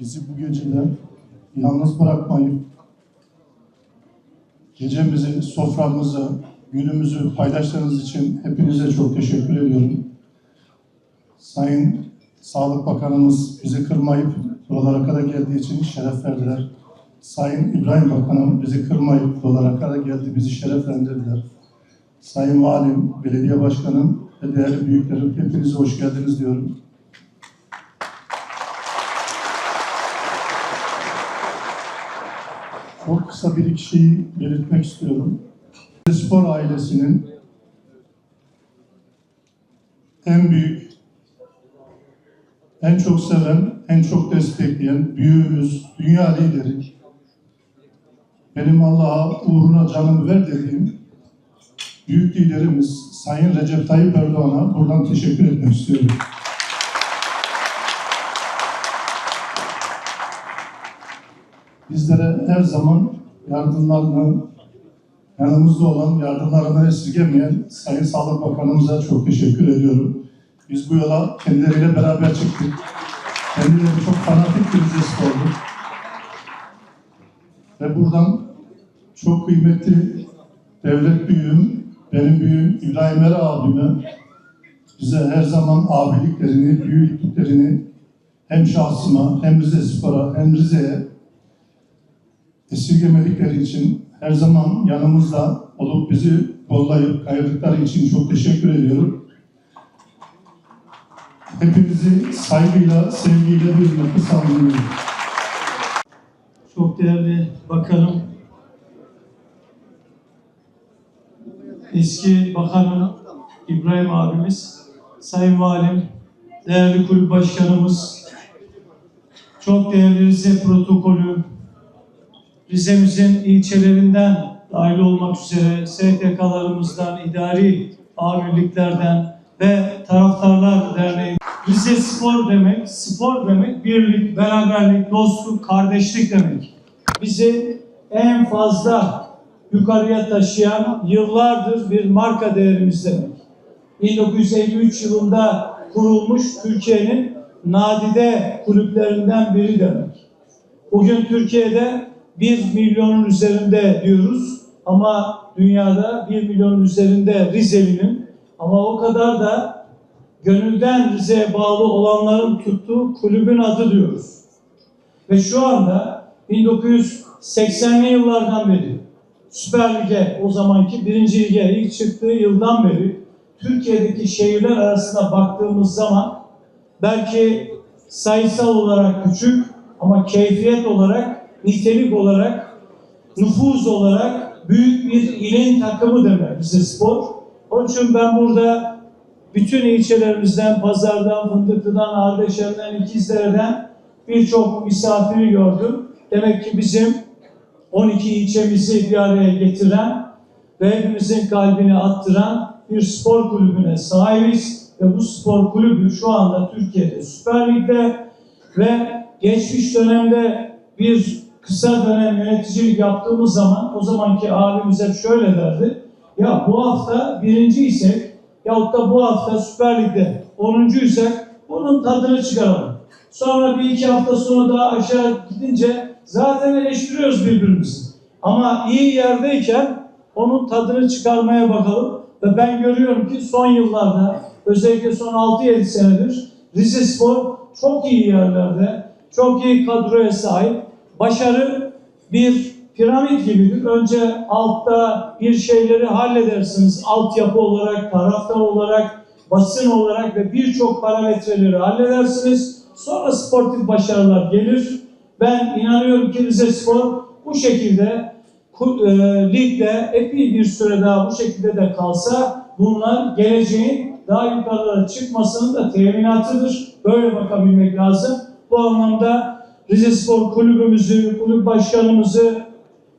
bizi bu gecede yalnız bırakmayıp gecemizi, soframızı, günümüzü paylaştığınız için hepinize çok teşekkür ediyorum. Sayın Sağlık Bakanımız bizi kırmayıp buralara kadar geldiği için şeref verdiler. Sayın İbrahim Bakanım bizi kırmayıp buralara kadar geldi, bizi şereflendirdiler. Sayın Valim, Belediye Başkanım ve değerli büyüklerim hepinize hoş geldiniz diyorum. Çok kısa bir iki şeyi belirtmek istiyorum. Spor ailesinin en büyük, en çok seven, en çok destekleyen büyüğümüz, dünya lideri, benim Allah'a uğruna canımı ver dediğim büyük liderimiz Sayın Recep Tayyip Erdoğan'a buradan teşekkür etmek istiyorum. Bizlere her zaman yardımlarını, yanımızda olan yardımlarını esirgemeyen Sayın Sağlık Bakanımıza çok teşekkür ediyorum. Biz bu yola kendileriyle beraber çıktık. Kendileri çok fanatik bir Rize oldu. Ve buradan çok kıymetli devlet büyüğüm, benim büyüğüm İbrahim Ere abime bize her zaman abiliklerini, büyüklüklerini hem şahsıma, hem Rize Spor'a, hem Rize'ye esirgemedikleri için her zaman yanımızda olup bizi kollayıp kayırdıkları için çok teşekkür ediyorum. Hepinizi saygıyla, sevgiyle bir nefes almayı Çok değerli bakanım, eski bakanım İbrahim abimiz, sayın valim, değerli kulüp başkanımız, çok değerli Rize protokolü, Rize'mizin ilçelerinden dahil olmak üzere STK'larımızdan, idari amirliklerden ve Taraftarlar Derneği Rize spor demek, spor demek birlik, beraberlik, dostluk, kardeşlik demek. Bizi en fazla yukarıya taşıyan yıllardır bir marka değerimiz demek. 1953 yılında kurulmuş Türkiye'nin nadide kulüplerinden biri demek. Bugün Türkiye'de 1 milyonun üzerinde diyoruz ama dünyada 1 milyonun üzerinde Rizelinin ama o kadar da gönülden Rize'ye bağlı olanların tuttuğu kulübün adı diyoruz. Ve şu anda 1980'li yıllardan beri Süper Lig'e o zamanki birinci lige ilk çıktığı yıldan beri Türkiye'deki şehirler arasında baktığımız zaman belki sayısal olarak küçük ama keyfiyet olarak, nitelik olarak, nüfuz olarak büyük bir ilin takımı demek Rize Spor. Onun için ben burada bütün ilçelerimizden, Pazar'dan, Fındıklı'dan, Ardeşen'den, İkizler'den birçok misafiri gördüm. Demek ki bizim 12 ilçemizi bir araya getiren ve hepimizin kalbini attıran bir spor kulübüne sahibiz. Ve bu spor kulübü şu anda Türkiye'de Süper Lig'de ve geçmiş dönemde bir kısa dönem yöneticilik yaptığımız zaman o zamanki abimiz hep şöyle derdi. Ya bu hafta birinci isek yahut da bu hafta Süper Lig'de 10.yüysek bunun tadını çıkaralım. Sonra bir iki hafta sonra daha aşağı gidince zaten eleştiriyoruz birbirimizi. Ama iyi yerdeyken onun tadını çıkarmaya bakalım. Ve ben görüyorum ki son yıllarda özellikle son 6-7 senedir Rize Spor çok iyi yerlerde, çok iyi kadroya sahip. Başarı bir piramit gibidir. Önce altta bir şeyleri halledersiniz. Altyapı olarak, taraftar olarak, basın olarak ve birçok parametreleri halledersiniz. Sonra sportif başarılar gelir. Ben inanıyorum ki Rize Spor bu şekilde e, ligde epey bir süre daha bu şekilde de kalsa bunlar geleceğin daha yukarılara çıkmasının da teminatıdır. Böyle bakabilmek lazım. Bu anlamda Rize Spor kulübümüzü, kulüp başkanımızı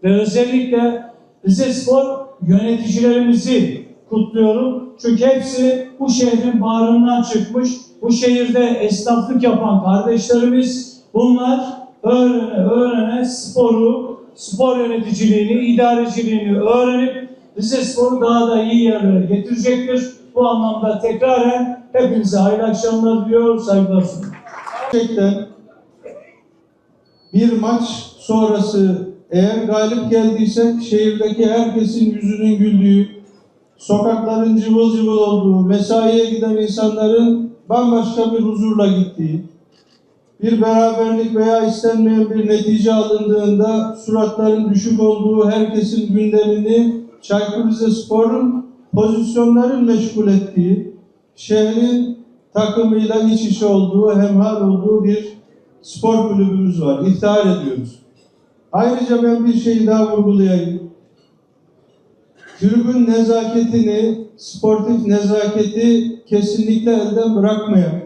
ve özellikle Rize Spor yöneticilerimizi kutluyorum. Çünkü hepsi bu şehrin bağrından çıkmış. Bu şehirde esnaflık yapan kardeşlerimiz bunlar öğrene öğrene sporu, spor yöneticiliğini, idareciliğini öğrenip Rize Spor'u daha da iyi yerlere getirecektir. Bu anlamda tekraren hepinize hayırlı akşamlar diliyorum, saygılar sunuyorum. Gerçekten bir maç sonrası eğer galip geldiysek şehirdeki herkesin yüzünün güldüğü, sokakların cıvıl cıvıl olduğu, mesaiye giden insanların bambaşka bir huzurla gittiği, bir beraberlik veya istenmeyen bir netice alındığında suratların düşük olduğu herkesin gündemini Çaykur Rizespor'un pozisyonların meşgul ettiği, şehrin takımıyla iç içe olduğu, hemhal olduğu bir spor kulübümüz var. İftihar ediyoruz. Ayrıca ben bir şey daha vurgulayayım. Tribün nezaketini, sportif nezaketi kesinlikle elden bırakmayan,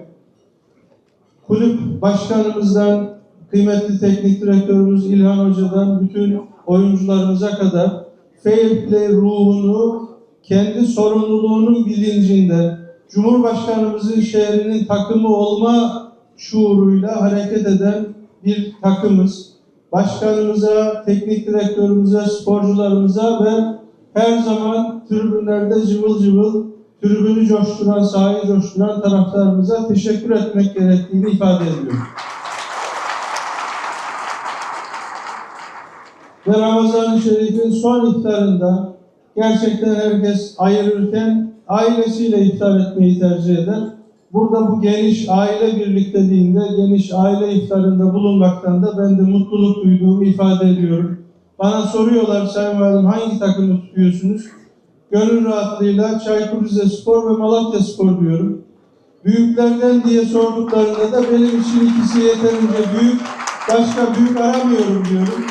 kulüp başkanımızdan, kıymetli teknik direktörümüz İlhan Hoca'dan bütün oyuncularımıza kadar fair play ruhunu kendi sorumluluğunun bilincinde Cumhurbaşkanımızın şehrinin takımı olma şuuruyla hareket eden bir takımız. Başkanımıza, teknik direktörümüze, sporcularımıza ve her zaman tribünlerde cıvıl cıvıl tribünü coşturan, sahayı coşturan taraftarımıza teşekkür etmek gerektiğini ifade ediyorum. Ve Ramazan-ı Şerif'in son iftarında gerçekten herkes ayırırken ailesiyle iftar etmeyi tercih eder. Burada bu geniş aile birlikteliğinde, geniş aile iftarında bulunmaktan da ben de mutluluk duyduğumu ifade ediyorum. Bana soruyorlar Sayın Valim hangi takımı tutuyorsunuz? Gönül rahatlığıyla Çaykur Rizespor ve Malatya Spor diyorum. Büyüklerden diye sorduklarında da benim için ikisi yeterince büyük, başka büyük aramıyorum diyorum.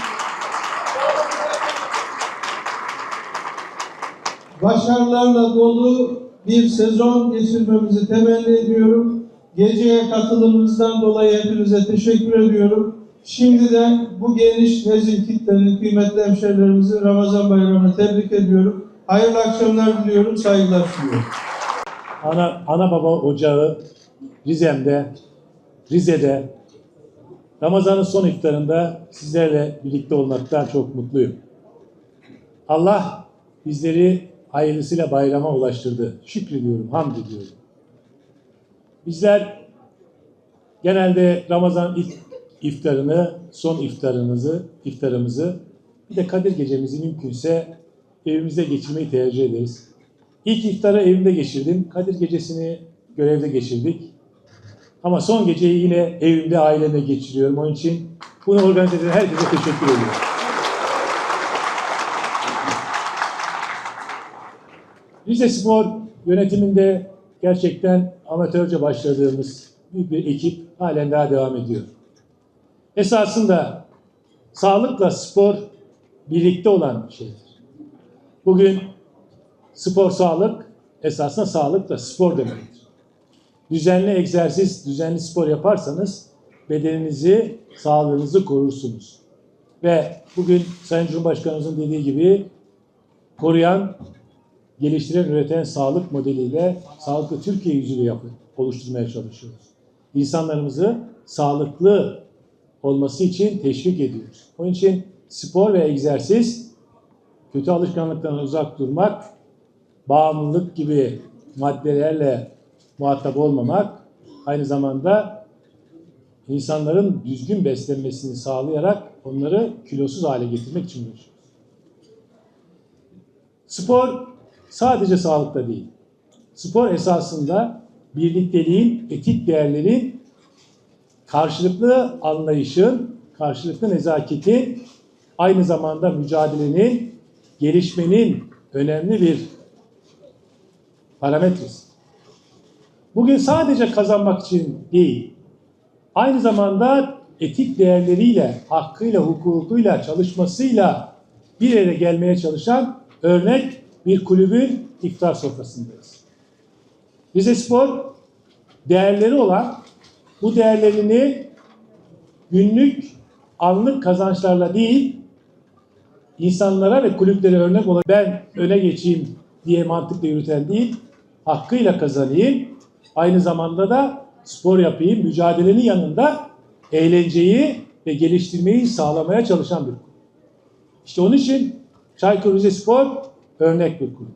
başarılarla dolu bir sezon geçirmemizi temenni ediyorum. Geceye katılımınızdan dolayı hepinize teşekkür ediyorum. Şimdiden bu geniş nezih kitlenin kıymetli hemşehrilerimizin Ramazan bayramını tebrik ediyorum. Hayırlı akşamlar diliyorum, saygılar sunuyorum. ana, ana baba ocağı Rize'mde, Rize'de Ramazan'ın son iftarında sizlerle birlikte olmaktan çok mutluyum. Allah bizleri hayırlısıyla bayrama ulaştırdı. Şükrediyorum, hamd ediyorum. Bizler genelde Ramazan ilk iftarını, son iftarımızı, iftarımızı bir de Kadir gecemizi mümkünse evimizde geçirmeyi tercih ederiz. İlk iftarı evimde geçirdim. Kadir gecesini görevde geçirdik. Ama son geceyi yine evimde ailemle geçiriyorum. Onun için bunu organize eden herkese teşekkür ediyorum. Rize Spor yönetiminde gerçekten amatörce başladığımız büyük bir ekip halen daha devam ediyor. Esasında sağlıkla spor birlikte olan bir şeydir. Bugün spor sağlık, esasında sağlık da spor demektir. Düzenli egzersiz, düzenli spor yaparsanız bedeninizi, sağlığınızı korursunuz. Ve bugün Sayın Cumhurbaşkanımızın dediği gibi koruyan, geliştiren, üreten sağlık modeliyle sağlıklı Türkiye yüzüyle yapı, oluşturmaya çalışıyoruz. İnsanlarımızı sağlıklı olması için teşvik ediyoruz. Onun için spor ve egzersiz kötü alışkanlıklardan uzak durmak, bağımlılık gibi maddelerle muhatap olmamak, aynı zamanda insanların düzgün beslenmesini sağlayarak onları kilosuz hale getirmek için uğraşıyoruz. Spor sadece sağlıkta değil. Spor esasında birlikteliğin, etik değerlerin, karşılıklı anlayışın, karşılıklı nezaketin, aynı zamanda mücadelenin, gelişmenin önemli bir parametresi. Bugün sadece kazanmak için değil, aynı zamanda etik değerleriyle, hakkıyla, hukukuyla, çalışmasıyla bir yere gelmeye çalışan örnek bir kulübün iftar sofrasındayız. Rize Spor değerleri olan bu değerlerini günlük anlık kazançlarla değil, insanlara ve kulüplere örnek olan ben öne geçeyim diye mantıkla yürüten değil, hakkıyla kazanayım, aynı zamanda da spor yapayım, mücadelenin yanında eğlenceyi ve geliştirmeyi sağlamaya çalışan bir kulüp. İşte onun için Çaykur Rizespor örnek bir kulüp.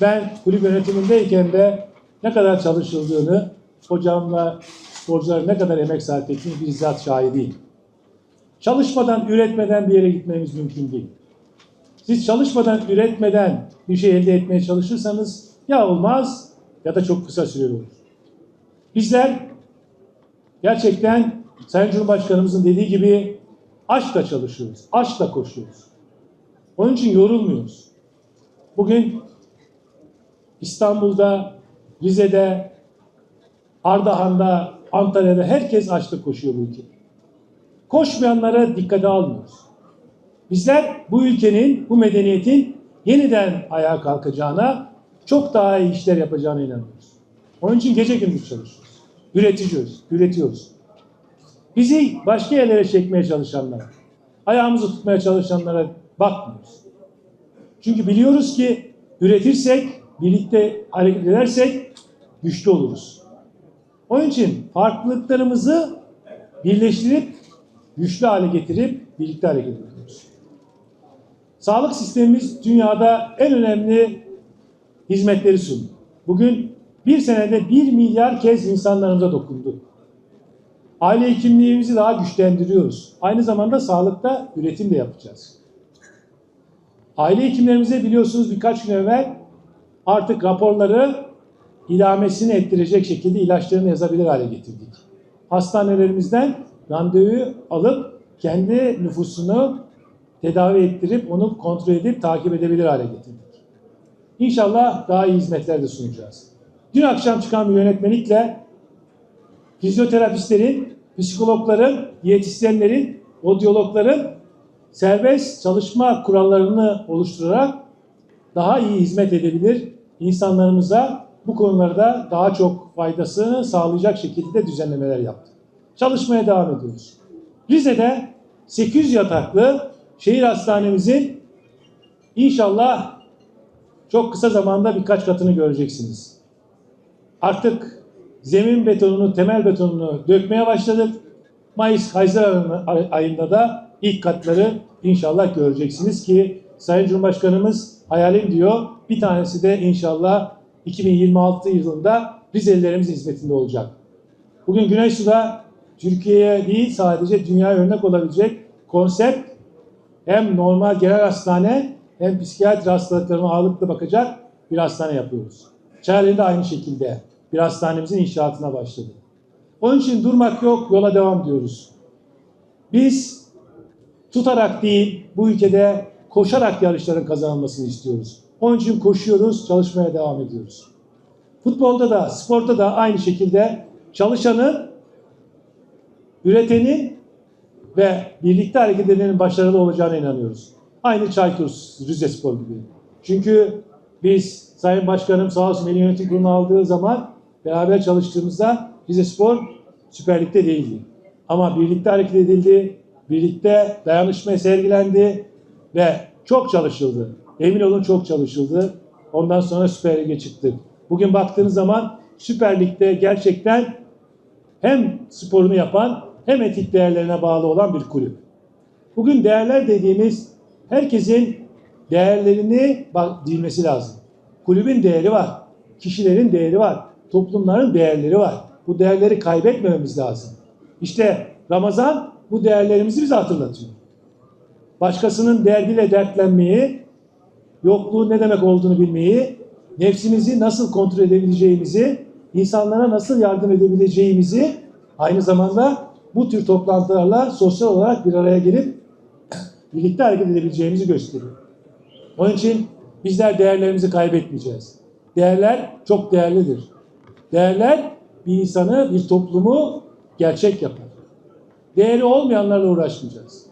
Ben kulüp yönetimindeyken de ne kadar çalışıldığını, hocamla sporcular ne kadar emek sarf ettiğini bizzat şahidiyim. Çalışmadan, üretmeden bir yere gitmemiz mümkün değil. Siz çalışmadan, üretmeden bir şey elde etmeye çalışırsanız ya olmaz ya da çok kısa süreli olur. Bizler gerçekten Sayın Cumhurbaşkanımızın dediği gibi aşkla çalışıyoruz, aşkla koşuyoruz. Onun için yorulmuyoruz. Bugün İstanbul'da, Rize'de, Ardahan'da, Antalya'da herkes açlık koşuyor bu ülkede. Koşmayanlara dikkate almıyoruz. Bizler bu ülkenin, bu medeniyetin yeniden ayağa kalkacağına, çok daha iyi işler yapacağına inanıyoruz. Onun için gece gündüz çalışıyoruz. Üretiyoruz, üretiyoruz. Bizi başka yerlere çekmeye çalışanlara, ayağımızı tutmaya çalışanlara bakmıyoruz. Çünkü biliyoruz ki üretirsek, birlikte hareket edersek güçlü oluruz. Onun için farklılıklarımızı birleştirip güçlü hale getirip birlikte hareket ediyoruz. Sağlık sistemimiz dünyada en önemli hizmetleri sunuyor. Bugün bir senede bir milyar kez insanlarımıza dokundu. Aile hekimliğimizi daha güçlendiriyoruz. Aynı zamanda sağlıkta üretim de yapacağız. Aile hekimlerimize biliyorsunuz birkaç gün evvel artık raporları idamesini ettirecek şekilde ilaçlarını yazabilir hale getirdik. Hastanelerimizden randevu alıp kendi nüfusunu tedavi ettirip onu kontrol edip takip edebilir hale getirdik. İnşallah daha iyi hizmetler de sunacağız. Dün akşam çıkan bir yönetmelikle fizyoterapistlerin, psikologların, diyetisyenlerin, odyologların serbest çalışma kurallarını oluşturarak daha iyi hizmet edebilir insanlarımıza bu konularda daha çok faydasını sağlayacak şekilde düzenlemeler yaptık. Çalışmaya devam ediyoruz. Rize'de 800 yataklı şehir hastanemizin inşallah çok kısa zamanda birkaç katını göreceksiniz. Artık zemin betonunu, temel betonunu dökmeye başladık. Mayıs, Haziran ayında da ilk katları inşallah göreceksiniz ki Sayın Cumhurbaşkanımız hayalim diyor. Bir tanesi de inşallah 2026 yılında Rizelilerimizin hizmetinde olacak. Bugün Güneysu'da Türkiye'ye değil sadece dünyaya örnek olabilecek konsept hem normal genel hastane hem psikiyatri hastalıklarına ağırlıklı bakacak bir hastane yapıyoruz. Çayeli'de aynı şekilde bir hastanemizin inşaatına başladı. Onun için durmak yok, yola devam diyoruz. Biz tutarak değil, bu ülkede koşarak yarışların kazanılmasını istiyoruz. Onun için koşuyoruz, çalışmaya devam ediyoruz. Futbolda da, sporda da aynı şekilde çalışanın, üretenin ve birlikte hareket edenin başarılı olacağına inanıyoruz. Aynı Çaykur Rizespor gibi. Çünkü biz Sayın Başkanım sağ olsun beni yönetim kuruluna aldığı zaman beraber çalıştığımızda Rizespor Süper Lig'de değildi. Ama birlikte hareket edildi, birlikte dayanışma sergilendi ve çok çalışıldı. Emin olun çok çalışıldı. Ondan sonra Süper Lig'e çıktık. Bugün baktığınız zaman Süper Lig'de gerçekten hem sporunu yapan hem etik değerlerine bağlı olan bir kulüp. Bugün değerler dediğimiz herkesin değerlerini bilmesi lazım. Kulübün değeri var. Kişilerin değeri var. Toplumların değerleri var. Bu değerleri kaybetmememiz lazım. İşte Ramazan bu değerlerimizi bize hatırlatıyor. Başkasının derdiyle dertlenmeyi, yokluğun ne demek olduğunu bilmeyi, nefsimizi nasıl kontrol edebileceğimizi, insanlara nasıl yardım edebileceğimizi aynı zamanda bu tür toplantılarla sosyal olarak bir araya gelip birlikte hareket edebileceğimizi gösteriyor. Onun için bizler değerlerimizi kaybetmeyeceğiz. Değerler çok değerlidir. Değerler bir insanı, bir toplumu gerçek yapar. Değeri olmayanlarla uğraşmayacağız.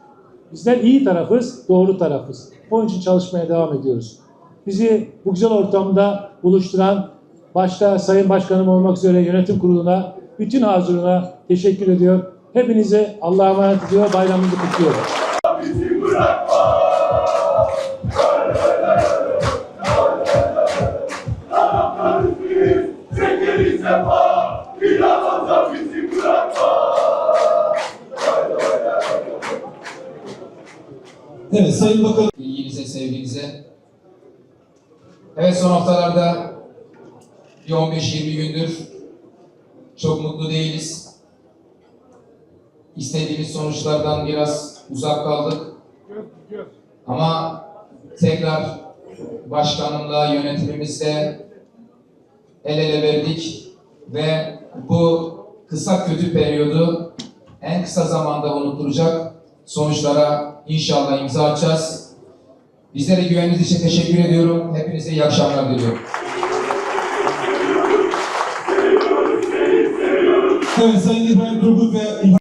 Bizler iyi tarafız, doğru tarafız. Onun için çalışmaya devam ediyoruz. Bizi bu güzel ortamda buluşturan başta Sayın Başkanım olmak üzere yönetim kuruluna, bütün hazırına teşekkür ediyor. Hepinize Allah'a emanet ediyor. Bayramınızı kutluyorum. Çekeriz Evet Sayın Bakanım. ilginize, sevginize. Evet son haftalarda bir 15-20 gündür çok mutlu değiliz. istediğimiz sonuçlardan biraz uzak kaldık. Ama tekrar başkanımla, yönetimimizle el ele verdik ve bu kısa kötü periyodu en kısa zamanda unutturacak sonuçlara inşallah imza atacağız. Bizlere güveniniz için teşekkür ediyorum. Hepinize iyi akşamlar diliyorum. Sayın İbrahim Turgut ve